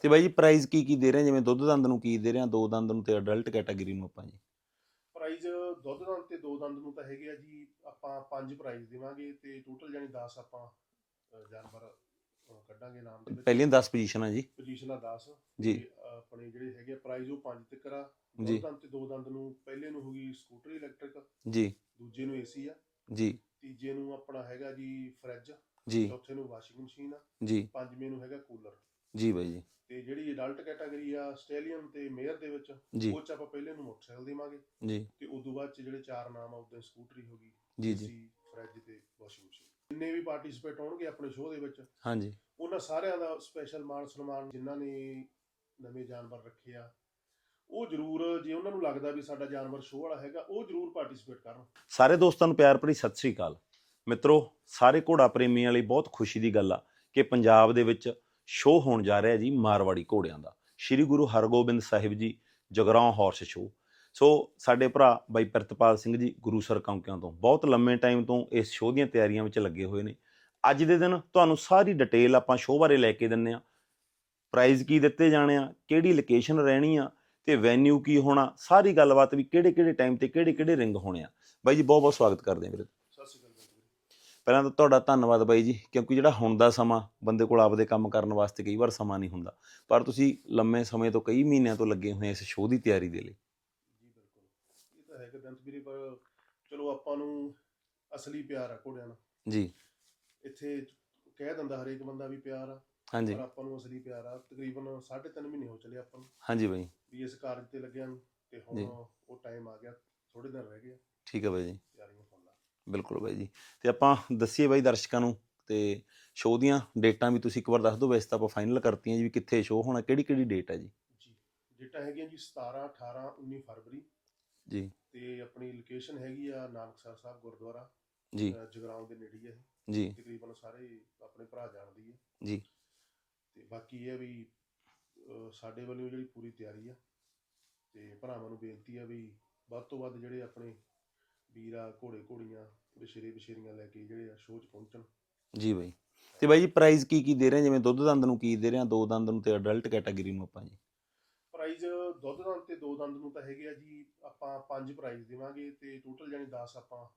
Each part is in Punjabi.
ਤੇ ਬਾਈ ਜੀ ਪ੍ਰਾਈਜ਼ ਕੀ ਕੀ ਦੇ ਰਹੇ? ਜਿਵੇਂ ਦੁੱਧ ਦੰਦ ਨੂੰ ਕੀ ਦੇ ਰਹੇ ਆ? ਦੋ ਦੰਦ ਨੂੰ ਤੇ ਅਡਲਟ ਕੈਟਾਗਰੀ ਨੂੰ ਆਪਾਂ ਜੀ। ਪ੍ਰਾਈਜ਼ ਦੁੱਧ ਦੰਦ ਤੇ ਦੋ ਦੰਦ ਨੂੰ ਤਾਂ ਹੈਗੇ ਆ ਜੀ ਆਪਾਂ ਪੰਜ ਪ੍ਰਾਈਜ਼ ਦੇਵਾਂਗੇ ਤੇ ਟੋਟਲ ਜਾਨੀ 10 ਆਪਾਂ ਜਾਨਵਰ ਕੱਢਾਂਗੇ ਨਾਮ ਦੇ ਵਿੱਚ। ਪਹਿਲੀਆਂ 10 ਪੋਜੀਸ਼ਨਾਂ ਜੀ। ਪੋਜੀਸ਼ਨਾਂ 10 ਜੀ। ਆਪਣੇ ਜਿਹੜੇ ਹੈਗੇ ਪ੍ਰਾਈਜ਼ ਉਹ ਪੰਜ ਤੱਕ ਆ। ਦੋ ਦੰਦ ਤੇ ਦੋ ਦੰਦ ਨੂੰ ਪਹਿਲੇ ਨੂੰ ਹੋਗੀ ਸਕੂਟਰ ਇਲੈਕਟ੍ਰਿਕ ਜੀ। ਦੂਜੇ ਨੂੰ ਏਸੀ ਆ। ਜੀ। ਤੀਜੇ ਨੂੰ ਆਪਣਾ ਹੈਗਾ ਜੀ ਫ੍ਰਿਜ ਜੀ। ਚੌਥੇ ਨੂੰ ਵਾਸ਼ਿੰਗ ਮਸ਼ੀਨ ਆ। ਜੀ। ਪੰਜਵੇਂ ਨੂੰ ਹੈਗਾ ਕੂਲਰ ਜੀ ਬਾਈ ਜੀ। ਤੇ ਜਿਹੜੀ ਅਡਲਟ ਕੈਟਾਗਰੀ ਆ ਆਸਟ੍ਰੇਲੀਅਨ ਤੇ ਮੇਅਰ ਦੇ ਵਿੱਚ ਜੀ। ਉਹ ਚ ਆਪਾਂ ਪਹਿਲੇ ਨੂੰ ਮੋਟਰਸਾਈਕਲ ਦੇਵਾਂਗੇ। ਜੀ। ਤੇ ਉਸ ਤੋਂ ਬਾਅਦ ਚ ਜਿਹੜੇ ਚਾਰ ਨਾਮ ਆ ਉਦੋਂ ਸਕੂਟਰੀ ਹੋ ਗਈ ਜੀ ਜੀ। ਫ੍ਰਿਜ ਤੇ ਵਾਸ਼ਿੰਗ ਮਸ਼ੀਨ ਜਿੰਨੇ ਵੀ ਪਾਰਟਿਸਿਪੇਟ ਹੋਣਗੇ ਆਪਣੇ ਸ਼ੋਅ ਦੇ ਵਿੱਚ ਹਾਂਜੀ। ਉਹਨਾਂ ਸਾਰਿਆਂ ਦਾ ਸਪੈਸ਼ਲ ਮਾਣ ਸਨਮਾਨ ਜਿਨ੍ਹਾਂ ਨੇ ਨਵੇਂ ਜਾਨਵਰ ਰੱਖੇ ਆ ਉਹ ਜ਼ਰੂਰ ਜੇ ਉਹਨਾਂ ਨੂੰ ਲੱਗਦਾ ਵੀ ਸਾਡਾ ਜਾਨਵਰ ਸ਼ੋਅ ਵਾਲਾ ਹੈਗਾ ਉਹ ਜ਼ਰੂਰ ਪਾਰਟਿਸਿਪੇਟ ਕਰਨ। ਸਾਰੇ ਦੋਸਤਾਂ ਨੂੰ ਪਿਆਰ ਭਰੀ ਸਤਿ ਸ੍ਰੀ ਅਕਾਲ। ਮਿੱਤਰੋ ਸਾਰੇ ਘੋੜਾ ਪ੍ਰੇਮੀਆਂ ਲਈ ਬਹੁਤ ਖੁਸ਼ੀ ਦੀ ਗੱਲ ਆ ਕਿ ਪੰਜਾਬ ਦੇ ਵਿੱਚ ਸ਼ੋਅ ਹੋਣ ਜਾ ਰਿਹਾ ਜੀ ਮਾਰਵਾੜੀ ਘੋੜਿਆਂ ਦਾ। ਸ੍ਰੀ ਗੁਰੂ ਹਰਗੋਬਿੰਦ ਸਾਹਿਬ ਜੀ ਜਗਰਾਉਂ ਹਾਰਸ ਸ਼ੋਅ। ਸੋ ਸਾਡੇ ਭਰਾ ਬਾਈ ਪ੍ਰਿਤਪਾਲ ਸਿੰਘ ਜੀ ਗੁਰੂ ਸਰ ਕੌਂਕਿਆਂ ਤੋਂ ਬਹੁਤ ਲੰਮੇ ਟਾਈਮ ਤੋਂ ਇਸ ਸ਼ੋਅ ਦੀਆਂ ਤਿਆਰੀਆਂ ਵਿੱਚ ਲੱਗੇ ਹੋਏ ਨੇ। ਅੱਜ ਦੇ ਦਿਨ ਤੁਹਾਨੂੰ ਸਾਰੀ ਡਿਟੇਲ ਆਪਾਂ ਸ਼ੋਅ ਬਾਰੇ ਲੈ ਕੇ ਦਿੰਨੇ ਆ ਪ੍ਰਾਈਜ਼ ਕੀ ਦਿੱਤੇ ਜਾਣੇ ਆ, ਕਿਹੜੀ ਲੋਕੇਸ਼ਨ ਰਹਿਣੀ ਆ ਤੇ ਵੈਨਿਊ ਕੀ ਹੋਣਾ, ਸਾਰੀ ਗੱਲਬਾਤ ਵੀ ਕਿਹੜੇ ਕਿਹੜੇ ਟਾਈਮ ਤੇ ਕਿਹੜੇ ਕਿਹੜੇ ਰਿੰਗ ਹੋਣੇ ਆ। ਬਾਈ ਜੀ ਬਹੁਤ ਬਹੁਤ ਸਵਾਗਤ ਕਰਦੇ ਆ ਵੀਰੇ। ਪਹਿਲਾਂ ਤਾਂ ਤੁਹਾਡਾ ਧੰਨਵਾਦ ਬਾਈ ਜੀ ਕਿਉਂਕਿ ਜਿਹੜਾ ਹੁਣ ਦਾ ਸਮਾਂ ਬੰਦੇ ਕੋਲ ਆਪਦੇ ਕੰਮ ਕਰਨ ਵਾਸਤੇ ਕਈ ਵਾਰ ਸਮਾਂ ਨਹੀਂ ਹੁੰਦਾ। ਪਰ ਤੁਸੀਂ ਲੰਮੇ ਸਮੇਂ ਤੋਂ ਕਈ ਮਹੀਨਿਆਂ ਤੋਂ ਲੱਗੇ ਹੋਏ ਇਸ ਸ਼ੋਅ ਦੀ ਤਿਆਰੀ ਦੇ ਲਈ। ਜੀ ਬਿਲਕੁਲ। ਇਹ ਤਾਂ ਹੈਗਾ ਦੰਤ ਵੀਰੇ ਪਰ ਚਲੋ ਆਪਾਂ ਨੂੰ ਅਸਲੀ ਪਿਆਰ ਆ ਘੋੜਿਆਂ ਨਾਲ। ਜੀ। ਇੱਥੇ ਕਹਿ ਦਿੰਦਾ ਹਰੇਕ ਬੰਦਾ ਵੀ ਪਿਆਰ ਆ। ਹਾਂਜੀ। ਪਰ ਆਪਾਂ ਨੂੰ ਅਸਲੀ ਪਿਆਰ ਆ। ਤਕਰੀਬਨ 3.5 ਮਹੀਨੇ ਹੋ ਚਲੇ ਆਪਾਂ ਨੂੰ। ਹਾਂਜੀ ਬਾਈ। ਵੀ ਇਸ ਕਾਰਜ ਤੇ ਲੱਗਿਆ ਨੂੰ ਤੇ ਹੁਣ। ਉਹ ਟਾਈਮ ਆ ਗਿਆ ਥੋੜੇ ਦਿਨ ਰਹਿ ਗਏ ਆ, ਠੀਕ ਹੈ ਬਾਈ ਜੀ। ਬਿਲਕੁਲ ਬਾਈ ਜੀ। ਤੇ ਆਪਾਂ ਦੱਸੀਏ ਬਾਈ ਦਰਸ਼ਕਾਂ ਨੂੰ ਤੇ ਸ਼ੋਅ ਦੀਆਂ ਡੇਟਾਂ ਵੀ ਤੁਸੀਂ ਇੱਕ ਵਾਰ ਦੱਸ ਦਿਓ ਵੈਸੇ ਤਾਂ ਆਪਾਂ ਫਾਈਨਲ ਕਰਤੀਆਂ ਜੀ ਵੀ ਕਿੱਥੇ ਸ਼ੋਅ ਹੋਣਾ ਕਿਹੜੀ ਕਿਹੜੀ ਡੇਟ ਹੈ ਜੀ? ਜੀ ਡੇਟਾਂ ਹੈਗੀਆਂ ਜੀ 17 18 19 ਫਰਵਰੀ। ਜੀ। ਤੇ ਆਪਣੀ ਲੋਕੇਸ਼ਨ ਹੈਗੀ ਆ ਨਾਨਕਸਰ ਸਾਹਿਬ ਗੁਰਦੁਆਰਾ ਜੀ। ਜਗਰਾਉਂ ਦੇ ਨੇੜੇ ਹੀ ਜੀ। ਤਕਰੀਬਨ ਸਾਰੇ ਆਪਣੇ ਭਰਾ ਜਾਣਦੀ ਹੈ ਜੀ। ਤੇ ਬਾਕੀ ਇਹ ਵੀ ਸਾਡੇ ਵੱਲੋਂ ਜਿਹੜੀ ਪੂਰੀ ਤਿਆਰੀ ਆ ਤੇ ਭਰਾਵਾਂ ਨੂੰ ਬੇਨਤੀ ਆ ਵੀ ਵੱਧ ਤੋਂ ਵੱਧ ਜਿਹੜੇ ਆਪਣੇ ਵੀਰਾ ਘੋੜੇ ਘੋੜੀਆਂ ਵਿਸ਼ੇਰੇ ਵਿਸ਼ੇਰੀਆਂ ਲੈ ਕੇ ਜਿਹੜੇ ਆ ਸ਼ੋਅ 'ਚ ਪਹੁੰਚਣ। ਜੀ ਬਾਈ। ਤੇ ਬਾਈ ਜੀ ਪ੍ਰਾਈਜ਼ ਕੀ ਕੀ ਦੇ ਰਹੇ ਆ? ਜਿਵੇਂ ਦੁੱਧ ਦੰਦ ਨੂੰ ਕੀ ਦੇ ਰਹੇ ਆ? ਦੋ ਦੰਦ ਨੂੰ ਤੇ ਅਡਲਟ ਕੈਟਾਗਰੀ ਨੂੰ ਆਪਾਂ ਜੀ। ਪ੍ਰਾਈਜ਼ ਦੁੱਧ ਦੰਦ ਤੇ ਦੋ ਦੰਦ ਨੂੰ ਤਾਂ ਹੈਗੇ ਆ ਜੀ ਆਪਾਂ ਪੰਜ ਪ੍ਰਾਈਜ਼ ਦੇਵਾਂਗੇ ਤੇ ਟੋਟਲ ਜਾਨੀ 10 ਆਪਾਂ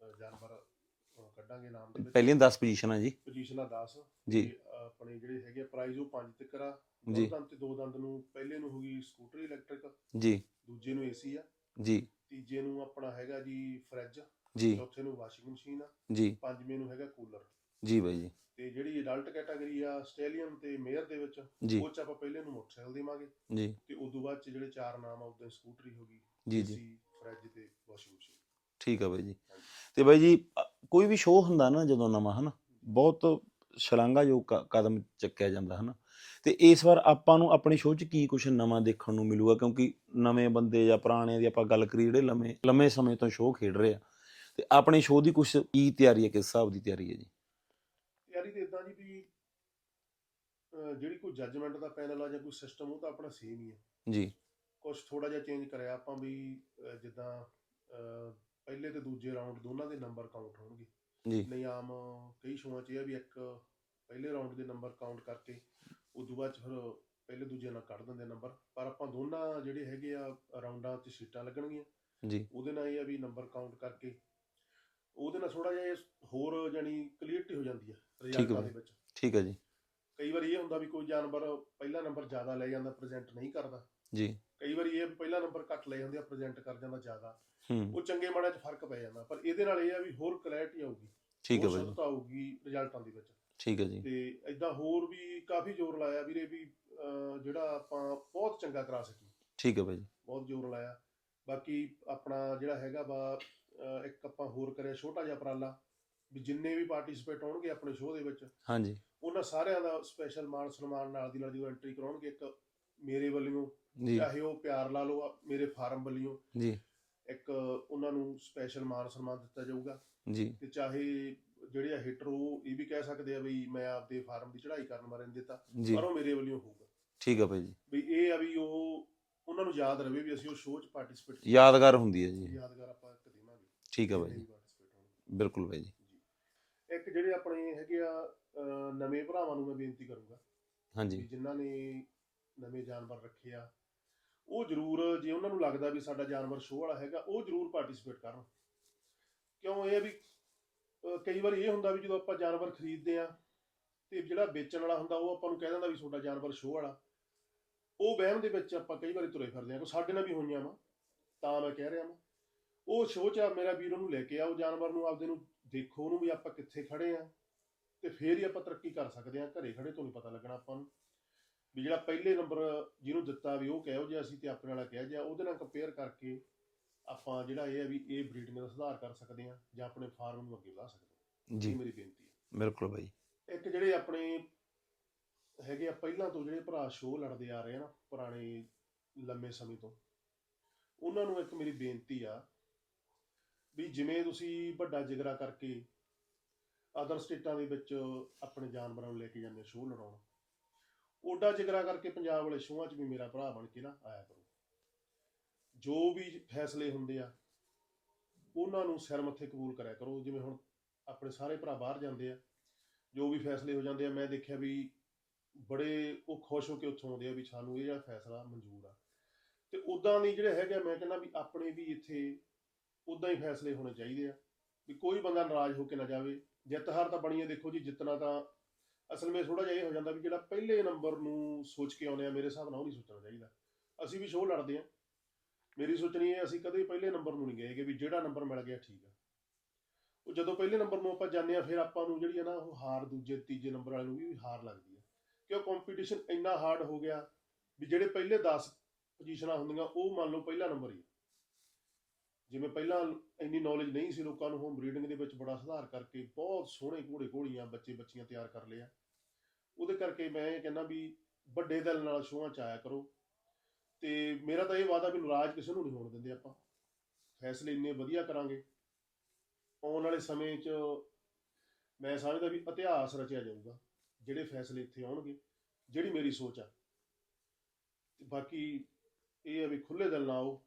ਅ, ਜਾਨਵਰ ਅ, ਕੱਢਾਂਗੇ ਨਾਮ ਦੇ ਵਿੱਚ। ਪਹਿਲੀਆਂ 10 ਪੋਜੀਸ਼ਨਾਂ ਜੀ। ਪੋਜੀਸ਼ਨਾਂ 10 ਜੀ। ਤੇ ਆਪਣੇ ਜਿਹੜੇ ਹੈਗੇ ਪ੍ਰਾਈਜ਼ ਉਹ ਪੰਜ ਤੱਕ ਆ। ਜੀ। ਦੋ ਦੰਦ ਤੇ ਦੋ ਦੰਦ ਨੂੰ ਪਹਿਲੇ ਨੂੰ ਹੋਗੀ ਸਕੂਟਰ ਇਲੈਕਟ੍ਰਿਕ ਜੀ। ਦੂਜੇ ਨੂੰ ਏਸੀ ਆ। ਜੀ। ਤੀਜੇ ਨੂੰ ਆਪਣਾ ਹੈਗਾ ਜੀ ਫ੍ਰਿਜ ਜੀ। ਚੌਥੇ ਨੂੰ ਵਾਸ਼ਿੰਗ ਮਸ਼ੀਨ ਆ। ਜੀ। ਪੰਜਵੇਂ ਨੂੰ ਹੈਗਾ ਕੂਲਰ। ਜੀ ਬਾਈ ਜੀ। ਤੇ ਜਿਹੜੀ ਅਡਲਟ ਕੈਟਾਗਰੀ ਆ ਆਸਟ੍ਰੇਲੀਅਨ ਤੇ ਮੇਅਰ ਦੇ ਵਿੱਚ ਜੀ। ਉਹ ਚ ਆਪਾਂ ਪਹਿਲੇ ਨੂੰ ਮੋਟਰਸਾਈਕਲ ਦੇਵਾਂਗੇ। ਜੀ। ਤੇ ਉਸ ਤੋਂ ਬਾਅਦ ਚ ਜਿਹੜੇ ਚਾਰ ਨਾਮ ਆ ਉਦੋਂ ਸਕੂਟਰੀ ਹੋ ਗਈ। ਜੀ ਜੀ। ਫ੍ਰਿਜ ਤੇ ਵਾਸ਼ਿੰਗ ਮਸ਼ੀਨ ਠੀਕ ਆ ਬਾਈ ਜੀ। ਤੇ ਬਾਈ ਜੀ ਅ, ਕੋਈ ਵੀ ਸ਼ੋਅ ਹੁੰਦਾ ਨਾ ਜਦੋਂ ਨਵਾਂ ਹਨਾ? ਬਹੁਤ ਸ਼ਲਾਘਾਯੋਗ ਕ- ਕਦਮ ਚੱਕਿਆ ਜਾਂਦਾ ਹਨਾ? ਤੇ ਇਸ ਵਾਰ ਆਪਾਂ ਨੂੰ ਆਪਣੇ ਸ਼ੋਅ 'ਚ ਕੀ ਕੁਝ ਨਵਾਂ ਦੇਖਣ ਨੂੰ ਮਿਲੂਗਾ? ਕਿਉਂਕਿ ਨਵੇਂ ਬੰਦੇ ਜਾਂ ਪੁਰਾਣੇ ਦੀ ਆਪਾਂ ਗੱਲ ਕਰੀ ਜਿਹੜੇ ਲੰਮੇ ਲੰਮੇ ਸਮੇਂ ਤੋਂ ਸ਼ੋਅ ਖੇਡ ਰਹੇ ਆ ਤੇ ਆਪਣੇ ਸ਼ੋਅ ਦੀ ਕੁਝ ਕੀ ਤਿਆਰੀ ਹੈ ਕਿਸ ਹਿਸਾਬ ਦੀ ਤਿਆਰੀ ਹੈ ਜੀ? ਤਿਆਰੀ ਤੇ ਇਦਾਂ ਜੀ ਵੀ ਅਹ ਜਿਹੜੀ ਕੋਈ ਜੱਜਮੈਂਟ ਦਾ ਪੈਨਲ ਆ ਜਾਂ ਕੋਈ ਸਿਸਟਮ ਉਹ ਤਾਂ ਆਪਣਾ ਸੇਮ ਹੀ ਹੈ। ਜੀ। ਕੁਝ ਥੋੜਾ ਜਿਹਾ ਚੇਂਜ ਕਰਿਆ ਆਪਾਂ ਵੀ ਅਹ ਜਿੱਦਾਂ ਅਹ ਪਹਿਲੇ ਤੇ ਦੂਜੇ ਰਾਊਂਡ ਦੋਨਾਂ ਦੇ ਨੰਬਰ ਕਾਊਂਟ ਹੋਣਗੇ। ਜੀ। ਨਹੀਂ ਆਮ ਕਈ ਸ਼ੋਆਂ 'ਚ ਇਹ ਆ ਵੀ ਇੱਕ ਪਹਿਲੇ ਰਾਊਂਡ ਦੇ ਨੰਬਰ ਕਾਊਂਟ ਕਰਕੇ ਉਦੋਂ ਬਾਅਦ 'ਚ ਫਿਰ ਪਹਿਲੇ ਦੂਜੇ ਨਾਲ ਕੱਢ ਦਿੰਦੇ ਨੰਬਰ ਪਰ ਆਪਾਂ ਦੋਨਾਂ ਜਿਹੜੇ ਹੈਗੇ ਆ ਰਾਊਂਡਾਂ 'ਚ ਸੀਟਾਂ ਲੱਗਣਗੀਆਂ। ਜੀ। ਉਹਦੇ ਨਾਲ ਇਹ ਆ ਵੀ ਨੰਬਰ ਕਾਊਂਟ ਕਰਕੇ ਉਹਦੇ ਨਾਲ ਥੋੜਾ ਜਿਹਾ ਹੋਰ ਜਾਨੀ ਕਲੀਅਰਟੀ ਹੋ ਜਾਂਦੀ ਹੈ ਰਿਜ਼ਲਟਾਂ। ਦੇ ਵਿੱਚ। ਠੀਕ ਹੈ ਜੀ। ਕਈ ਵਾਰੀ ਇਹ ਹੁੰਦਾ ਵੀ ਕੋਈ ਜਾਨਵਰ ਪਹਿਲਾ ਨੰਬਰ ਜ਼ਿਆਦਾ ਲੈ ਜਾਂਦਾ ਪ੍ਰੈਜ਼ੈਂਟ ਨਹੀਂ ਕਰਦਾ। ਜੀ। ਕਈ ਵਾਰੀ ਇਹ ਪਹਿਲਾ ਨੰਬਰ ਘੱਟ ਲੈ ਜਾਂਦੇ ਆ ਪ੍ਰੈਜ਼ੈਂਟ ਕਰ ਜਾਂਦਾ ਜ਼ਿਆਦਾ। ਹੂੰ। ਉਹ ਚੰਗੇ ਮਾੜੇ 'ਚ ਫ਼ਰਕ ਪੈ ਜਾਂਦਾ। ਪਰ ਇਹਦੇ ਨਾਲ ਇਹ ਆ ਵੀ ਹੋਰ ਕਲੈਰਿਟੀ ਆਊਗੀ। ਠੀਕ ਹੈ ਹੋਰ ਬਾਈ ਜੀ। ਸ਼ੁੱਧਤਾ ਆਊਗੀ ਰਿਜ਼ਲਟਾਂ ਦੇ ਵਿੱਚ। ਠੀਕ ਹੈ ਜੀ। ਤੇ ਇਦਾਂ ਹੋਰ ਵੀ ਕਾਫੀ ਜ਼ੋਰ ਲਾਇਆ ਵੀਰੇ ਵੀ ਅਹ, ਜਿਹੜਾ ਆਪਾਂ ਬਹੁਤ ਚੰਗਾ ਕਰਾ ਸਕੀਏ। ਠੀਕ ਹੈ ਬਾਈ ਜੀ। ਬਹੁਤ ਜ਼ੋਰ ਲਾਇਆ। ਬਾਕੀ ਆਪਣਾ ਜਿਹੜਾ ਹੈਗਾ ਵਾ ਇੱਕ ਆਪਾਂ ਹੋਰ ਕਰਿਆ ਛੋਟਾ ਜਿਹਾ ਉਪਰਾਲਾ ਵੀ ਜਿੰਨੇ ਵੀ ਪਾਰਟਿਸਿਪੇਟ ਹੋਣਗੇ ਆਪਣੇ ਸ਼ੋਅ ਦੇ ਵਿੱਚ ਹਾਂਜੀ। ਉਹਨਾਂ ਸਾਰਿਆਂ ਦਾ ਸਪੈਸ਼ਲ ਮਾਣ ਸਨਮਾਨ ਨਾਲ ਦੀ ਨਾਲ ਜਦੋਂ ਐਂਟਰੀ ਕਰਾਉਣਗੇ ਇੱਕ ਮੇਰੇ ਵੱਲੋਂ ਚਾਹੇ ਉਹ ਪਿਆਰ ਲਾ ਲਓ ਮੇਰੇ ਫਾਰਮ ਵੱਲੋਂ ਜੀ। ਇੱਕ ਉਹਨਾਂ ਨੂੰ ਸਪੈਸ਼ਲ ਮਾਣ ਸਨਮਾਨ ਦਿੱਤਾ ਜਾਊਗਾ। ਜੀ। ਤੇ ਚਾਹੇ ਜਿਹੜੇ ਆ ਹਿੱਟਰ ਉਹ ਇਹ ਵੀ ਕਹਿ ਸਕਦੇ ਆ ਵੀ ਮੈਂ ਆਪਦੇ ਫਾਰਮ ਦੀ ਚੜ੍ਹਾਈ ਕਰਨ ਬਾਰੇ ਨਹੀਂ ਦਿੱਤਾ ਪਰ ਉਹ ਮੇਰੇ ਵੱਲੋਂ ਹੋਊਗਾ। ਠੀਕ ਹੈ ਬਾਈ ਜੀ। ਵੀ ਇਹ ਆ ਵੀ ਉਹ ਉਹਨਾਂ ਨੂੰ ਯਾਦ ਰਵੇ ਵੀ ਅਸੀਂ ਉਹ ਸ਼ੋਅ 'ਚ ਪਾਰਟਿਸਿਪੇਟ ਯਾਦਗਾਰ ਹੁੰਦੀ ਹੈ ਜੀ। ਯਾਦਗਾਰ ਆਪਾਂ ਠੀਕ ਹੈ ਬਾਈ ਜੀ। ਬਿਲਕੁਲ ਬਾਈ ਜੀ। ਇੱਕ ਜਿਹੜੇ ਆਪਣੇ ਹੈਗੇ ਆ ਅਹ, ਨਵੇਂ ਭਰਾਵਾਂ ਨੂੰ ਮੈਂ ਬੇਨਤੀ ਕਰੂੰਗਾ ਹਾਂਜੀ। ਜਿਨ੍ਹਾਂ ਨੇ ਨਵੇਂ ਜਾਨਵਰ ਰੱਖੇ ਆ ਉਹ ਜ਼ਰੂਰ ਜੇ ਉਹਨਾਂ ਨੂੰ ਲੱਗਦਾ ਵੀ ਸਾਡਾ ਜਾਨਵਰ ਸ਼ੋਅ ਵਾਲਾ ਹੈਗਾ ਉਹ ਜ਼ਰੂਰ ਪਾਰਟਿਸਿਪੇਟ ਕਰਨ। ਕਿਉਂ ਇਹ ਆ ਵੀ ਅਹ ਕਈ ਵਾਰ ਇਹ ਹੁੰਦਾ ਵੀ ਜਦੋਂ ਆਪਾਂ ਜਾਨਵਰ ਖਰੀਦਦੇ ਆ ਤੇ ਜਿਹੜਾ ਵੇਚਣ ਵਾਲਾ ਹੁੰਦਾ ਉਹ ਆਪਾਂ ਨੂੰ ਕਹਿ ਦਿੰਦਾ ਵੀ ਤੁਹਾਡਾ ਜਾਨਵਰ ਸ਼ੋਅ ਵਾਲਾ। ਉਹ ਵਹਿਮ ਦੇ ਵਿੱਚ ਆਪਾਂ ਕਈ ਵਾਰੀ ਤੁਰੇ ਫਿਰਦੇ ਆ ਕੋ ਸਾਡੇ ਨਾਲ ਵੀ ਹੋਈਆਂ ਵਾ ਤਾਂ ਮੈਂ ਕਹਿ ਰਿਹਾ ਵਾਂ। ਉਹ ਸ਼ੋਅ ਚ ਆ ਮੇਰਾ ਵੀਰ ਉਹਨੂੰ ਲੈ ਕੇ ਆਓ ਜਾਨਵਰ ਨੂੰ ਆਪਦੇ ਨੂੰ। ਦੇਖੋ ਉਹਨੂੰ ਵੀ ਆਪਾਂ ਕਿੱਥੇ ਖੜੇ ਆ ਤੇ ਫੇਰ ਹੀ ਆਪਾਂ ਤਰੱਕੀ ਕਰ ਸਕਦੇ ਆ ਘਰੇ ਖੜੇ ਤੋਂ ਨਹੀਂ ਪਤਾ ਲੱਗਣਾ ਆਪਾਂ ਨੂੰ। ਵੀ ਜਿਹੜਾ ਪਹਿਲੇ ਨੰਬਰ ਜਿਹਨੂੰ ਦਿੱਤਾ ਵੀ ਉਹ ਕਿਹੋ ਜਿਹਾ ਸੀ ਤੇ ਆਪਣੇ ਵਾਲਾ ਕਿਹੋ ਜਿਹਾ ਉਹਦੇ ਨਾਲ ਕੰਪੇਅਰ ਕਰਕੇ ਆਪਾਂ ਜਿਹੜਾ ਇਹ ਹੈ ਵੀ ਇਹ ਬਰੀਡਿੰਗ ਦਾ ਸੁਧਾਰ ਕਰ ਸਕਦੇ ਆ ਜਾਂ ਆਪਣੇ ਫਾਰਮ ਨੂੰ ਅੱਗੇ ਵਧਾ ਸਕਦੇ ਆ। ਜੀ। ਮੇਰੀ ਬੇਨਤੀ ਹੈ ਬਿਲਕੁਲ ਬਾਈ। ਇੱਕ ਜਿਹੜੇ ਆਪਣੇ ਹੈਗੇ ਆ ਪਹਿਲਾਂ ਤੋਂ ਜਿਹੜੇ ਭਰਾ ਸ਼ੋਅ ਲੜਦੇ ਆ ਰਹੇ ਆ ਨਾ ਪੁਰਾਣੇ ਲੰਮੇ ਸਮੇਂ ਤੋਂ ਉਹਨਾਂ ਨੂੰ ਇੱਕ ਮੇਰੀ ਬੇਨਤੀ ਆ ਵੀ ਜਿਵੇਂ ਤੁਸੀਂ ਵੱਡਾ ਜਿਗਰਾ ਕਰਕੇ ਅਦਰ ਸਟੇਟਾਂ ਦੇ ਵਿੱਚ ਆਪਣੇ ਜਾਨਵਰਾਂ ਨੂੰ ਲੈ ਕੇ ਜਾਂਦੇ ਸ਼ੋਅ ਲੜਾਉਣ। ਓਡਾ ਜਿਗਰਾ ਕਰਕੇ ਪੰਜਾਬ ਵਾਲੇ ਸ਼ੋਆਂ 'ਚ ਵੀ ਮੇਰਾ ਭਰਾ ਬਣ ਕੇ ਨਾ ਆਇਆ ਕਰੋ। ਜੋ ਵੀ ਫੈਸਲੇ ਹੁੰਦੇ ਆ ਉਹਨਾਂ ਨੂੰ ਸਿਰ ਮੱਥੇ ਕਬੂਲ ਕਰਿਆ ਕਰੋ। ਜਿਵੇਂ ਹੁਣ ਆਪਣੇ ਸਾਰੇ ਭਰਾ ਬਾਹਰ ਜਾਂਦੇ ਆ ਜੋ ਵੀ ਫੈਸਲੇ ਹੋ ਜਾਂਦੇ ਆ ਮੈਂ ਦੇਖਿਆ ਵੀ ਬੜੇ ਉਹ ਖੁਸ਼ ਹੋ ਕੇ ਉੱਥੋਂ ਆਉਂਦੇ ਆ ਵੀ ਸਾਨੂੰ ਇਹ ਜਿਹੜਾ ਫੈਸਲਾ ਮਨਜ਼ੂਰ ਆ। ਤੇ ਉਦਾਂ ਦੀ ਜਿਹੜੇ ਹੈਗੇ ਆ, ਮੈਂ ਕਹਿੰਦਾ ਵੀ ਆਪਣੇ ਵੀ ਇੱਥੇ ਉਦਾਂ ਹੀ ਫੈਸਲੇ ਹੋਣੇ ਚਾਹੀਦੇ ਆ ਵੀ ਕੋਈ ਬੰਦਾ ਨਾਰਾਜ਼ ਹੋ ਕੇ ਨਾ ਜਾਵੇ। ਜਿੱਤ ਹਾਰ ਤਾਂ ਬਣੀ ਹੈ ਦੇਖੋ ਜੀ, ਜਿੱਤਣਾ ਤਾਂ ਅਸਲ ਵਿੱਚ ਥੋੜਾ ਜਿਹਾ ਇਹ ਹੋ ਜਾਂਦਾ ਵੀ ਜਿਹੜਾ ਪਹਿਲੇ ਨੰਬਰ ਨੂੰ ਸੋਚ ਕੇ ਆਉਂਦੇ ਆ, ਮੇਰੇ ਹਿਸਾਬ ਨਾਲ ਉਹ ਨਹੀਂ ਸੋਚਣਾ ਚਾਹੀਦਾ। ਅਸੀਂ ਵੀ ਸ਼ੋਅ ਲੜਦੇ ਆ। ਮੇਰੀ ਸੋਚਣੀ ਇਹ ਅਸੀਂ ਕਦੇ ਪਹਿਲੇ ਨੰਬਰ ਨੂੰ ਨਹੀਂ ਗਏ ਕਿ ਵੀ ਜਿਹੜਾ ਨੰਬਰ ਮਿਲ ਗਿਆ ਠੀਕ ਆ। ਉਹ ਜਦੋਂ ਪਹਿਲੇ ਨੰਬਰ ਨੂੰ ਆਪਾਂ ਜਾਂਦੇ ਆ, ਫਿਰ ਆਪਾਂ ਨੂੰ ਜਿਹੜੀ ਆ ਨਾ ਉਹ ਹਾਰ ਦੂਜੇ, ਤੀਜੇ ਨੰਬਰ ਵਾਲੇ ਨੂੰ ਵੀ ਹਾਰ ਲੱਗਦੀ ਹੈ ਕਿ ਉਹ ਕੰਪੀਟੀਸ਼ਨ ਇੰਨਾ ਹਾਰਡ ਹੋ ਗਿਆ ਵੀ ਜਿਹੜੇ ਪਹਿਲੇ 10 ਪੋਜੀਸ਼ਨਾਂ ਹੁੰਦੀਆਂ, ਉਹ ਮੰਨ ਲਓ ਪਹਿਲਾ ਨੰਬਰ ਹੀ ਆ। ਜਿਵੇਂ ਪਹਿਲਾਂ ਇੰਨੀ ਨੌਲੇਜ ਨਹੀਂ ਸੀ ਲੋਕਾਂ ਨੂੰ ਹੋਮ ਬਰੀਡਿੰਗ ਦੇ ਵਿੱਚ ਬੜਾ ਸੁਧਾਰ ਕਰਕੇ ਬਹੁਤ ਸੋਹਣੇ ਘੋੜੇ ਘੋੜੀਆਂ ਬੱਚੇ ਬੱਚੀਆਂ ਤਿਆਰ ਕਰ ਲਿਆ ਉਹਦੇ ਕਰਕੇ ਮੈਂ ਇਹ ਕਹਿੰਦਾ ਵੀ ਵੱਡੇ ਦਿਲ ਨਾਲ ਸ਼ੋਹਾਂ ਚ ਆਇਆ ਕਰੋ। ਤੇ ਮੇਰਾ ਤਾਂ ਇਹ ਵਾਦਾ ਵੀ ਨਾਰਾਜ਼ ਕਿਸੇ ਨੂੰ ਨਹੀਂ ਹੋਣ ਦਿੰਦੇ ਆਪਾਂ। ਫੈਸਲੇ ਇੰਨੇ ਵਧੀਆ ਕਰਾਂਗੇ। ਆਉਣ ਵਾਲੇ ਸਮੇਂ 'ਚ ਮੈਂ ਸਮਝਦਾ ਵੀ ਇਤਿਹਾਸ ਰਚਿਆ ਜਾਊਗਾ, ਜਿਹੜੇ ਫੈਸਲੇ ਇੱਥੇ ਆਉਣਗੇ, ਜਿਹੜੀ ਮੇਰੀ ਸੋਚ ਆ। ਬਾਕੀ ਇਹ ਹੈ ਵੀ ਖੁੱਲੇ ਦਿਲ ਨਾਲ ਆਓ।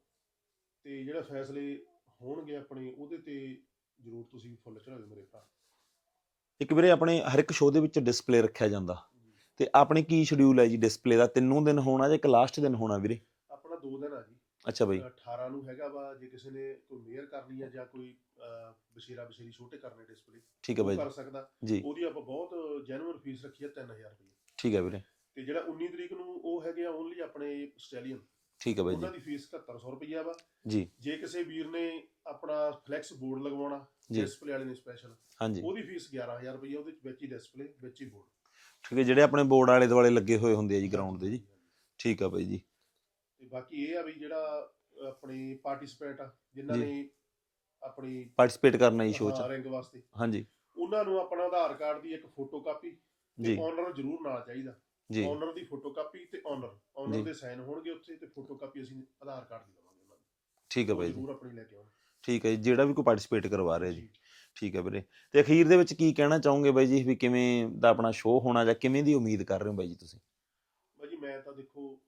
ਤੇ ਜਿਹੜਾ ਫੈਸਲੇ ਹੋਣਗੇ ਆਪਣੇ ਉਹਦੇ ਤੇ ਜ਼ਰੂਰ ਤੁਸੀਂ ਫੁੱਲ ਚੜਾਓ ਮੇਰੇ ਭਰਾ। ਇੱਕ ਵੀਰੇ ਆਪਣੇ ਹਰ ਇੱਕ ਸ਼ੋਅ ਦੇ ਵਿੱਚ ਡਿਸਪਲੇ ਰੱਖਿਆ ਜਾਂਦਾ। ਤੇ ਆਪਣੇ ਕੀ ਸ਼ਡਿਊਲ ਹੈ ਜੀ ਡਿਸਪਲੇ ਦਾ? ਤਿੰਨੋਂ ਦਿਨ ਹੋਣਾ ਜਾਂ ਇੱਕ ਲਾਸਟ ਦਿਨ ਹੋਣਾ ਵੀਰੇ? ਆਪਣਾ ਦੋ ਦਿਨ ਆ ਜੀ। ਅੱਛਾ ਬਾਈ। 18 ਨੂੰ ਹੈਗਾ ਵਾ ਜੇ ਕਿਸੇ ਨੇ ਕੋਈ ਮੇਅਰ ਕਰਨੀ ਹੈ ਜਾਂ ਕੋਈ ਬਸ਼ੀਰਾ ਬਸ਼ੀਰੀ ਛੋਟੇ ਕਰਨੇ ਡਿਸਪਲੇ ਠੀਕ ਹੈ ਬਾਈ ਕਰ ਸਕਦਾ। ਉਹਦੀ ਆਪਾਂ ਬਹੁਤ ਜੈਨੂਅਲ ਫੀਸ ਰੱਖੀ ਹੈ 3000 ਰੁਪਏ। ਠੀਕ ਹੈ ਵੀਰੇ। ਤੇ ਜਿਹੜਾ 19 ਤਰੀਕ ਨੂੰ ਉਹ ਹੈਗੇ ਆ ਓਨਲੀ ਆਪਣੇ ਆਸਟ੍ਰੇਲੀਅਨ ਠੀਕ ਹੈ ਬਾਈ ਉਹਨਾਂ ਜੀ ਦੀ ਫੀਸ 7100 ਰੁਪਈਆ ਵਾ। ਜੀ। ਜੇ ਕਿਸੇ ਵੀਰ ਨੇ ਆਪਣਾ ਫਲੈਕਸ ਬੋਰਡ ਲਗਵਾਉਣਾ ਜੀ। ਡਿਸਪਲੇ ਵਾਲੇ ਨੇ ਸਪੈਸ਼ਲ ਹਾਂਜੀ। ਉਹਦੀ ਫੀਸ 11000 ਰੁਪਈਆ ਉਹਦੇ ਵਿੱਚ ਹੀ ਡਿਸਪਲੇ ਵਿੱਚ ਹੀ ਬੋਰਡ। ਠੀਕ ਹੈ ਜਿਹੜੇ ਆਪਣੇ ਬੋਰਡ ਵਾਲੇ ਦੁਆਲੇ ਲੱਗੇ ਹੋਏ ਹੁੰਦੇ ਆ ਜੀ ਗਰਾਊਂਡ ਦੇ ਜੀ। ਠੀਕ ਆ ਬਾਈ ਜੀ। ਤੇ ਬਾਕੀ ਇਹ ਆ ਵੀ ਜਿਹੜਾ ਆਪਣੀ ਪਾਰਟਿਸਿਪੇਟ ਆ ਜਿਨ੍ਹਾਂ ਜੀ। ਨੇ ਆਪਣੀ ਪਾਰਟਿਸਿਪੇਟ ਕਰਨਾ ਜੀ ਸ਼ੋਅ 'ਚ। ਰਿੰਗ ਵਾਸਤੇ। ਹਾਂਜੀ। ਉਹਨਾਂ ਨੂੰ ਆਪਣਾ ਆਧਾਰ ਕਾਰਡ ਦੀ ਇੱਕ ਫੋਟੋ ਕਾਪੀ ਜੀ। ਤੇ ਓਨਰ ਜ਼ਰੂਰ ਨਾਲ ਚਾਹੀਦਾ। ਜੀ। ਓਨਰ ਦੀ ਫੋਟੋ ਕਾਪੀ ਤੇ ਓਨਰ ਜੀ। ਓਨਰ ਦੇ ਸਾਈਨ ਹੋਣਗੇ ਉੱਥੇ ਤੇ ਫੋਟੋ ਕਾਪੀ ਅਸੀਂ ਆਧਾਰ ਕਾਰਡ ਦੀ ਲਵਾਂਗੇ ਉਹਨਾਂ ਨੂੰ। ਠੀਕ ਹੈ ਬਾਈ ਜੀ। ਜ਼ਰੂਰ ਆਪਣੀ ਲੈ ਕੇ ਆਉਣ। ਠੀਕ ਹੈ ਜੀ ਜਿਹੜਾ ਵੀ ਕੋਈ ਪਾਰਟਿਸਿਪੇਟ ਕਰਵਾ ਰਿਹਾ ਜੀ। ਠੀਕ ਹੈ ਵੀਰੇ। ਤੇ ਅਖੀਰ ਦੇ ਵਿੱਚ ਕੀ ਕਹਿਣਾ ਚਾਹੋਗੇ ਬਾਈ ਜੀ ਵੀ ਕਿਵੇਂ ਦਾ ਆਪਣਾ ਸ਼ੋਅ ਹੋਣਾ ਜਾਂ ਕਿਵੇਂ ਦੀ ਉਮੀਦ ਕਰ ਰਹੇ ਹੋ ਬਾਈ ਜੀ ਤੁਸੀਂ? ਭਾਜੀ ਮੈਂ ਤਾਂ ਦੇਖੋ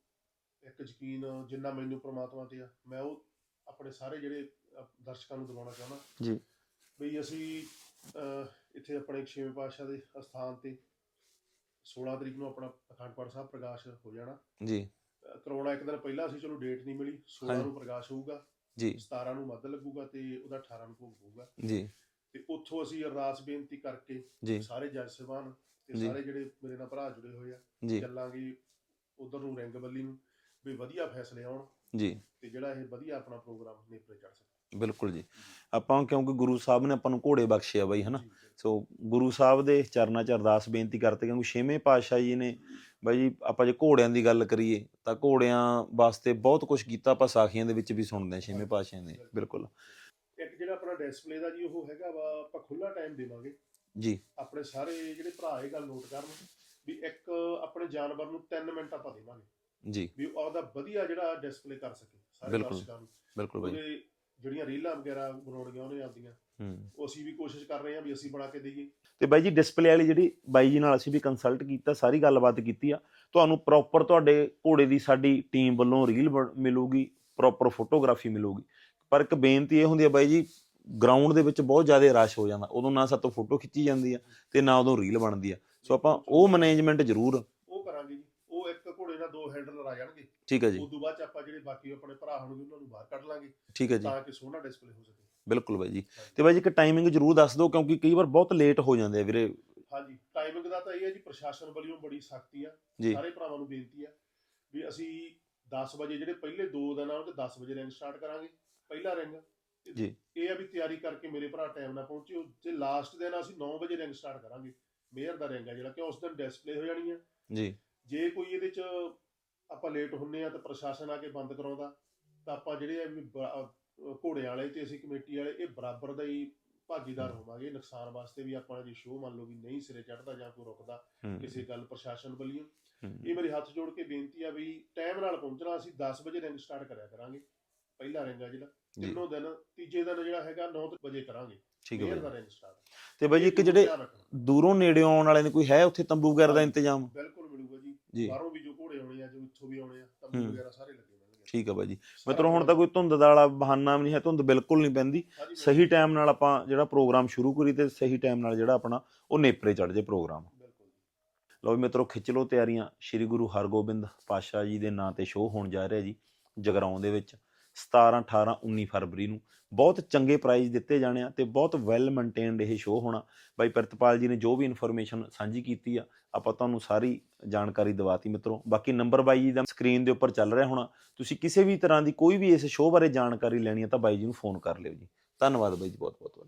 ਇੱਕ ਯਕੀਨ ਜਿੰਨਾ ਮੈਨੂੰ ਪ੍ਰਮਾਤਮਾ ਤੇ ਆ ਮੈਂ ਉਹ ਆਪਣੇ ਸਾਰੇ ਜਿਹੜੇ ਦਰਸ਼ਕਾਂ ਨੂੰ ਦਿਵਾਉਣਾ ਚਾਹੁੰਦਾ। ਜੀ। ਵੀ ਅਸੀਂ ਇੱਥੇ ਆਪਣੇ ਛੇਵੇਂ ਪਾਤਸ਼ਾਹ ਦੇ ਅਸਥਾਨ ਤੇ 16 ਤਰੀਕ ਨੂੰ ਆਪਣਾ ਅਖੰਡ ਪਾਠ ਸਾਹਿਬ ਪ੍ਰਕਾਸ਼ ਹੋ ਜਾਣਾ। ਜੀ। ਕਰੋਨਾ ਇੱਕ ਦਿਨ ਪਹਿਲਾਂ ਸੀ ਚਲੋ ਡੇਟ ਨਹੀਂ ਮਿਲੀ। 16 ਹਾਂਜੀ। ਨੂੰ ਪ੍ਰਕਾਸ਼ ਹੋਊਗਾ ਜੀ। 17 ਨੂੰ ਮੱਧ ਲੱਗੂਗਾ ਤੇ ਉਹਦਾ 18 ਨੂੰ ਭੋਗ ਪਊਗਾ ਜੀ। ਤੇ ਉੱਥੋਂ ਅਸੀਂ ਅਰਦਾਸ ਬੇਨਤੀ ਕਰਕੇ ਸਾਰੇ ਜੱਜ ਸਾਹਿਬਾਨ ਤੇ। ਸਾਰੇ ਜਿਹੜੇ ਮੇਰੇ ਨਾਲ ਭਰਾ ਜੁੜੇ ਹੋਏ ਆ ਚੱਲਾਂਗੇ ਉਧਰ ਨੂੰ ਰਿੰਗ ਬੱਲੀ ਨੂੰ ਵੀ ਵਧੀਆ ਫੈਸਲੇ ਆਉਣ ਜੀ। ਤੇ ਜਿਹੜਾ ਇਹ ਵਧੀਆ ਆਪਣਾ ਪ੍ਰੋਗਰਾਮ ਨੇਪਰੇ ਚੜ ਸਕੇ ਬਿਲਕੁਲ ਜੀ। ਆਪਾਂ ਕਿਉਂਕਿ ਗੁਰੂ ਸਾਹਿਬ ਨੇ ਆਪਾਂ ਨੂੰ ਘੋੜੇ ਬਖਸ਼ਿਆ ਬਾਈ ਹਨਾ? ਸੋ ਗੁਰੂ ਸਾਹਿਬ ਦੇ ਚਰਨਾਂ 'ਚ ਅਰਦਾਸ ਬੇਨਤੀ ਕਰਤੇ ਕਿਉਂਕਿ ਛੇਵੇਂ ਪਾਤਸ਼ਾਹ ਜੀ ਨੇ ਬਾਈ ਜੀ ਆਪਾਂ ਜੇ ਘੋੜਿਆਂ ਦੀ ਗੱਲ ਕਰੀਏ ਤਾਂ ਘੋੜਿਆਂ ਵਾਸਤੇ ਬਹੁਤ ਕੁਝ ਕੀਤਾ ਆਪਾਂ ਸਾਖੀਆਂ ਦੇ ਵਿੱਚ ਵੀ ਸੁਣਦੇ ਹਾਂ ਛੇਵੇਂ ਪਾਤਸ਼ਾਹ ਨੇ ਬਿਲਕੁਲ। ਇੱਕ ਜਿਹੜਾ ਆਪਣਾ ਡਿਸਪਲੇ ਦਾ ਜੀ ਉਹ ਹੈਗਾ ਵਾ ਆਪਾਂ ਖੁੱਲਾ ਟਾਈਮ ਦੇਵਾਂਗੇ। ਜੀ। ਆਪਣੇ ਸਾਰੇ ਜਿਹੜੇ ਭਰਾ ਇਹ ਗੱਲ ਨੋਟ ਕਰਨ ਵੀ ਇੱਕ ਆਪਣੇ ਜਾਨਵਰ ਨੂੰ 3 ਮਿੰਟ ਆਪਾਂ ਦੇਵਾਂਗੇ। ਜੀ। ਵੀ ਉਹ ਆਪਦਾ ਵਧੀਆ ਜਿਹੜਾ ਡਿਸਪਲੇ ਕਰ ਸਕੇ ਸਾਰੇ ਬਿਲਕੁਲ। ਦਰਸ਼ਕਾਂ ਨੂੰ। ਬਿਲਕੁਲ ਬਾਈ। ਉਹਦੇ ਜਿਹੜੀਆਂ ਰੀਲਾਂ ਵਗੈਰਾ ਬਣਾਉਣੀਆਂ ਉਹਨੇ ਆਪਦੀਆਂ ਹੂੰ। ਉਹ ਅਸੀਂ ਵੀ ਕੋਸ਼ਿਸ਼ ਕਰ ਰਹੇ ਹਾਂ ਵੀ ਅਸੀਂ ਬਣਾ ਕੇ ਦਈਏ। ਤੇ ਬਾਈ ਜੀ ਡਿਸਪਲੇ ਵਾਲੀ ਜਿਹੜੀ ਬਾਈ ਜੀ ਨਾਲ ਅਸੀਂ ਵੀ ਕੰਸਲਟ ਕੀਤਾ ਸਾਰੀ ਗੱਲਬਾਤ ਕੀਤੀ ਆ। ਤੁਹਾਨੂੰ ਪ੍ਰੋਪਰ ਤੁਹਾਡੇ ਘੋੜੇ ਦੀ ਸਾਡੀ ਟੀਮ ਵੱਲੋਂ ਰੀਲ ਮਿਲੂਗੀ ਪ੍ਰੋਪਰ ਫੋਟੋਗ੍ਰਾਫੀ ਮਿਲੂਗੀ। ਪਰ ਇੱਕ ਬੇਨਤੀ ਇਹ ਹੁੰਦੀ ਹੈ ਬਾਈ ਜੀ ਗਰਾਊਂਡ ਦੇ ਵਿੱਚ ਬਹੁਤ ਜ਼ਿਆਦਾ ਰਸ਼ ਹੋ ਜਾਂਦਾ। ਉਦੋਂ ਨਾ ਸਾਤੋਂ ਫੋਟੋ ਖਿੱਚੀ ਜਾਂਦੀ ਆ ਤੇ ਨਾ ਉਦੋਂ ਰੀਲ ਬਣਦੀ ਆ। ਸੋ ਆਪਾਂ ਉਹ ਮੈਨੇਜਮੈਂਟ ਜ਼ਰੂਰ ਉਹ ਕਰਾਂਗੇ ਜੀ। ਉਹ ਇੱਕ ਘੋੜੇ ਨਾਲ ਦੋ ਦੋ ਹੈਂਡਲਰ ਆ ਜਾਣਗੇ। ਠੀਕ ਹੈ ਜੀ। ਉਸ ਤੋਂ ਬਾਅਦ ਚ ਆਪਾਂ ਜਿਹੜੇ ਬਾਕੀ ਆਪਣੇ ਭਰਾ ਹੋਣਗੇ ਉਹਨਾਂ ਨੂੰ ਬਾਹਰ ਕੱਢ ਲਾਂਗੇ ਠੀਕ ਹੈ ਜੀ। ਤਾਂ ਕਿ ਸੋਹਣਾ ਡਿਸਪਲੇ ਹੋ ਸਕੇ। ਬਿਲਕੁਲ ਬਾਈ ਜੀ। ਤੇ ਬਾਈ ਜੀ ਇੱਕ ਟਾਈਮਿੰਗ ਜ਼ਰੂਰ ਦੱਸ ਦਿਓ ਕਿਉਂਕਿ ਕਈ ਵਾਰ ਬਹੁਤ ਲੇਟ ਹੋ ਜਾਂਦੇ ਆ ਵੀਰੇ। ਹਾਂਜੀ ਟਾਈਮਿੰਗ ਦਾ ਤਾਂ ਇਹ ਹੈ ਜੀ ਪ੍ਰਸ਼ਾਸਨ ਵੱਲੋਂ ਬੜੀ ਸਖਤੀ ਆ। ਜੀ। ਸਾਰੇ ਭਰਾਵਾਂ ਨੂੰ ਬੇਨਤੀ ਆ ਵੀ ਅਸੀਂ 10 ਵਜੇ ਜਿਹੜੇ ਪਹਿਲੇ ਦੋ ਦਿਨ ਆ ਉਹ ਤੇ 10 ਵਜੇ ਰਿੰਗ ਸਟਾਰਟ ਕਰਾਂਗੇ ਪਹਿਲਾ ਰਿੰਗ ਜੀ। ਇਹ ਆ ਵੀ ਤਿਆਰੀ ਕਰਕੇ ਮੇਰੇ ਭਰਾ ਟਾਈਮ ਨਾਲ ਪਹੁੰਚਿਓ। ਤੇ ਲਾਸਟ ਦਿਨ ਅਸੀਂ 9 ਵਜੇ ਰਿੰਗ ਸਟਾਰਟ ਕਰਾਂਗੇ ਮੇਅਰ ਦਾ ਰਿੰਗ ਆ ਜਿਹੜਾ ਕਿ ਉਸ ਦਿਨ ਡਿਸਪਲੇ ਹੋ ਜਾਣੀ ਆ। ਜੀ। ਜੇ ਕੋਈ ਇਹਦੇ ਚ ਆਪਾਂ ਲੇਟ ਹੁੰਨੇ ਆ ਤਾਂ ਪ੍ਰਸ਼ਾਸਨ ਆ ਕੇ ਬੰਦ ਕਰਾਉਂਦਾ। ਤਾਂ ਆਪਾਂ ਜਿਹੜੇ ਆ ਵੀ ਬ- ਘੋੜੇ ਵਾਲੇ ਤੇ ਅਸੀਂ ਕਮੇਟੀ ਵਾਲੇ ਇਹ ਬਰਾਬਰ ਦਾ ਹੀ ਭਾਗੀਦਾਰ ਹੋਵਾਂਗੇ। ਨੁਕਸਾਨ ਵਾਸਤੇ ਵੀ ਆਪਾਂ ਜੇ ਸ਼ੋਅ ਮੰਨ ਲਓ ਵੀ ਨਹੀਂ ਸਿਰੇ ਚੜਦਾ ਜਾਂ ਕੋਈ ਰੁਕਦਾ ਹੂੰ, ਕਿਸੇ ਗੱਲ ਪ੍ਰਸ਼ਾਸਨ ਵੱਲੋਂ। ਹੂੰ, ਇਹ ਮੇਰੀ ਹੱਥ ਜੋੜ ਕੇ ਬੇਨਤੀ ਆ ਵੀ ਟਾਈਮ ਨਾਲ ਪਹੁੰਚਣਾ ਅਸੀਂ 10 ਵਜੇ ਰਿੰਗ ਸਟਾਰਟ ਕਰਿਆ ਕਰਾਂਗੇ। ਪਹਿਲਾ ਰਿੰਗ ਆ ਜਿਹੜਾ। ਜੀ। ਤਿੰਨੋਂ ਦਿਨ ਤੀਜੇ ਦਿਨ ਜਿਹੜਾ ਹੈਗਾ 9 ਵਜੇ ਕਰਾਂਗੇ। ਠੀਕ ਹੈ ਮੇਅਰ ਬਾਈ। ਦਾ ਰਿੰਗ ਸਟਾਰਟ ਤੇ ਬਾਈ ਜੀ ਇੱਕ ਜਿਹੜੇ ਦੂਰੋਂ ਨੇੜੇ ਆਉਣ ਵਾਲੇ ਨੇ ਕੋਈ ਹੈ ਉੱਥੇ ਤੰਬੂ ਵਗੈਰਾ ਦਾ ਇੰਤਜ਼ਾਮ? ਬਿਲਕੁਲ ਮਿਲੂਗਾ ਜੀ। ਜੀ। ਬਾਹਰੋਂ ਵੀ ਜੋ ਘੋੜੇ ਆਉਣੇ ਆ ਜੋ ਇੱਥੋਂ ਵੀ ਆਉਣੇ ਆ। ਤੰਬੂ ਵਗੈਰਾ ਸਾਰੇ ਲੱਗੇ ਹੋਣਗੇ। ਠੀਕ ਹੈ ਬਾਈ ਜੀ ਮਿੱਤਰੋ ਹੁਣ ਤਾਂ ਕੋਈ ਧੁੰਦ ਦਾ ਵਾਲਾ ਬਹਾਨਾ ਵੀ ਨਹੀਂ ਹੈ ਧੁੰਦ ਬਿਲਕੁਲ ਨਹੀਂ ਪੈਂਦੀ। ਸਹੀ ਟਾਈਮ ਨਾਲ ਆਪਾਂ ਜਿਹੜਾ ਪ੍ਰੋਗਰਾਮ ਸ਼ੁਰੂ ਕਰੀ ਤੇ ਸਹੀ ਟਾਈਮ ਨਾਲ ਜਿਹੜਾ ਆਪਣਾ ਉਹ ਨੇਪਰੇ ਚੜ ਜੇ। ਪ੍ਰੋਗਰਾਮ। ਲਓ ਵੀ ਮਿੱਤਰੋ ਖਿੱਚ ਲਓ ਤਿਆਰੀਆਂ। ਸ੍ਰੀ ਗੁਰੂ ਹਰਗੋਬਿੰਦ ਪਾਤਸ਼ਾਹ ਜੀ ਦੇ ਨਾਂ ਤੇ ਸ਼ੋਅ ਹੋਣ ਜਾ ਰਿਹਾ ਜੀ ਜਗਰਾਉਂ ਦੇ ਵਿੱਚ। 17 18 19 ਫਰਵਰੀ ਨੂੰ। ਬਹੁਤ ਚੰਗੇ ਪ੍ਰਾਈਜ਼ ਦਿੱਤੇ ਜਾਣੇ ਆ ਤੇ ਬਹੁਤ ਵੈਲ ਮੇਨਟੇਨਡ ਇਹ ਸ਼ੋਅ ਹੋਣਾ। ਬਾਈ ਪ੍ਰਿਤਪਾਲ ਜੀ ਨੇ ਜੋ ਵੀ ਇਨਫੋਰਮੇਸ਼ਨ ਸਾਂਝੀ ਕੀਤੀ ਆ, ਆਪਾਂ ਤੁਹਾਨੂੰ ਸਾਰੀ ਜਾਣਕਾਰੀ ਦਵਾਤੀ ਮਿੱਤਰੋ। ਬਾਕੀ ਨੰਬਰ ਬਾਈ ਜੀ ਦਾ ਸਕਰੀਨ ਦੇ ਉੱਪਰ ਚੱਲ ਰਿਹਾ ਹੋਣਾ। ਤੁਸੀਂ ਕਿਸੇ ਵੀ ਤਰ੍ਹਾਂ ਦੀ ਕੋਈ ਵੀ ਇਸ ਸ਼ੋਅ ਬਾਰੇ ਜਾਣਕਾਰੀ ਲੈਣੀ ਹੈ ਤਾਂ ਬਾਈ ਜੀ ਨੂੰ ਫੋਨ ਕਰ ਲਿਓ ਜੀ। ਧੰਨਵਾਦ ਬਾਈ ਜੀ ਬਹੁਤ ਬਹੁਤ